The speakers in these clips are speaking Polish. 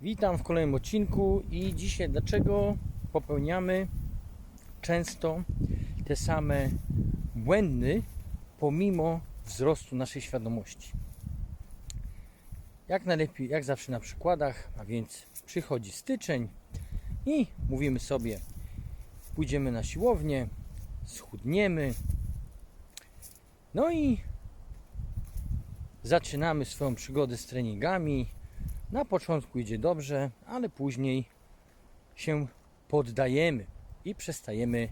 Witam w kolejnym odcinku i dzisiaj dlaczego popełniamy często te same błędy pomimo wzrostu naszej świadomości. Jak najlepiej, jak zawsze na przykładach, a więc przychodzi styczeń i mówimy sobie pójdziemy na siłownię, schudniemy, no i zaczynamy swoją przygodę z treningami. Na początku idzie dobrze, ale później się poddajemy i przestajemy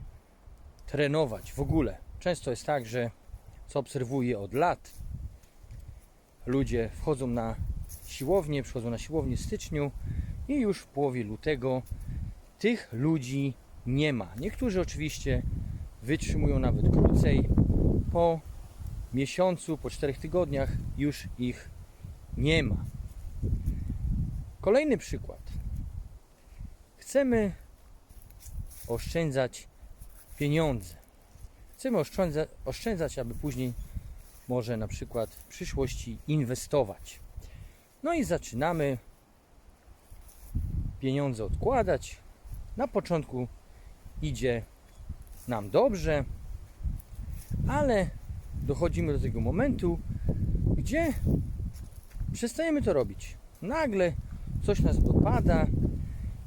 trenować w ogóle. Często jest tak, że co obserwuję od lat, ludzie wchodzą na siłownię, przychodzą na siłownię w styczniu i już w połowie lutego tych ludzi nie ma. Niektórzy oczywiście wytrzymują nawet krócej. Po miesiącu, po czterech tygodniach już ich nie ma. Kolejny przykład. Chcemy oszczędzać pieniądze. Chcemy oszczędza, oszczędzać, aby później może na przykład w przyszłości inwestować. No i zaczynamy pieniądze odkładać. Na początku idzie nam dobrze, ale dochodzimy do tego momentu, gdzie przestajemy to robić. Nagle coś nas dopada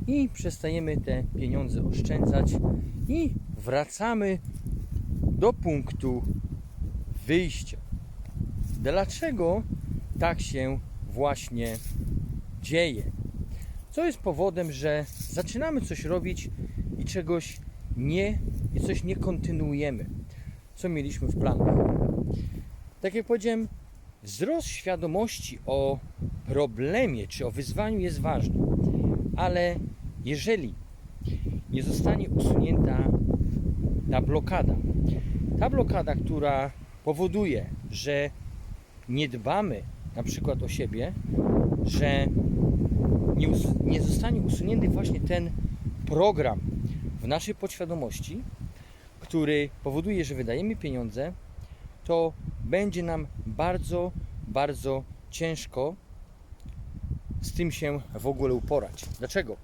i przestajemy te pieniądze oszczędzać i wracamy do punktu wyjścia. Dlaczego tak się właśnie dzieje? Co jest powodem, że zaczynamy coś robić i czegoś nie i coś nie kontynuujemy, co mieliśmy w planach. Tak jak powiedziałem, wzrost świadomości o problemie czy o wyzwaniu jest ważny, ale jeżeli nie zostanie usunięta ta blokada, ta blokada, która powoduje, że nie dbamy na przykład o siebie, że nie, nie zostanie usunięty właśnie ten program w naszej podświadomości, który powoduje, że wydajemy pieniądze, to będzie nam bardzo, bardzo ciężko z tym się w ogóle uporać. Dlaczego?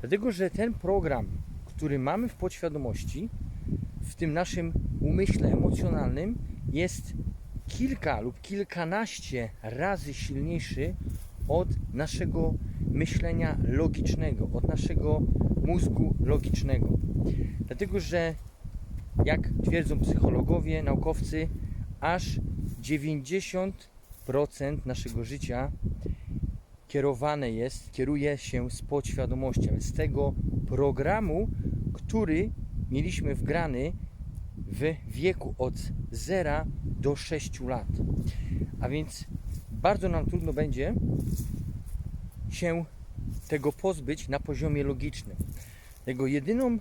Dlatego, że ten program, który mamy w podświadomości, w tym naszym umyśle emocjonalnym, jest kilka lub kilkanaście razy silniejszy od naszego myślenia logicznego, od naszego mózgu logicznego. Dlatego, że jak twierdzą psychologowie, naukowcy, aż 90% naszego życia kierowane jest, kieruje się z podświadomością, z tego programu, który mieliśmy wgrany w wieku od 0 do 6 lat. A więc bardzo nam trudno będzie się tego pozbyć na poziomie logicznym. Tego jedyną,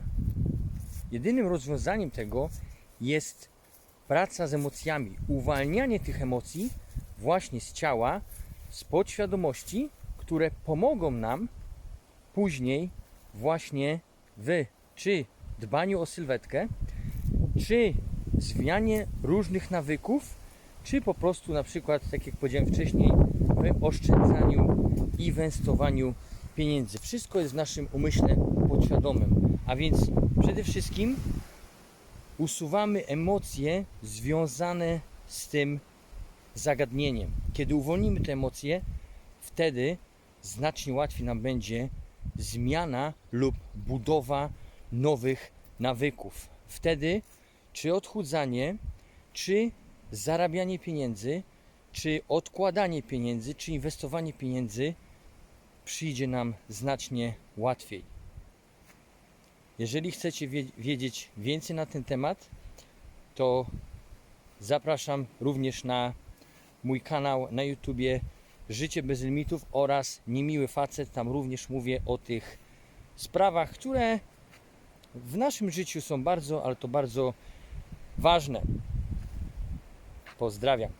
jedynym rozwiązaniem tego jest praca z emocjami, uwalnianie tych emocji właśnie z ciała, z podświadomości, które pomogą nam później właśnie w czy dbaniu o sylwetkę, czy zmianie różnych nawyków, czy po prostu na przykład, tak jak powiedziałem wcześniej, w oszczędzaniu i inwestowaniu pieniędzy. Wszystko jest w naszym umyśle podświadomym. A więc przede wszystkim usuwamy emocje związane z tym zagadnieniem. Kiedy uwolnimy te emocje, wtedy znacznie łatwiej nam będzie zmiana lub budowa nowych nawyków. Wtedy czy odchudzanie, czy zarabianie pieniędzy, czy odkładanie pieniędzy, czy inwestowanie pieniędzy przyjdzie nam znacznie łatwiej. Jeżeli chcecie wie- wiedzieć więcej na ten temat, to zapraszam również na mój kanał na YouTubie Życie bez limitów oraz Niemiły Facet. Tam również mówię o tych sprawach, które w naszym życiu są bardzo, ale to bardzo ważne. Pozdrawiam.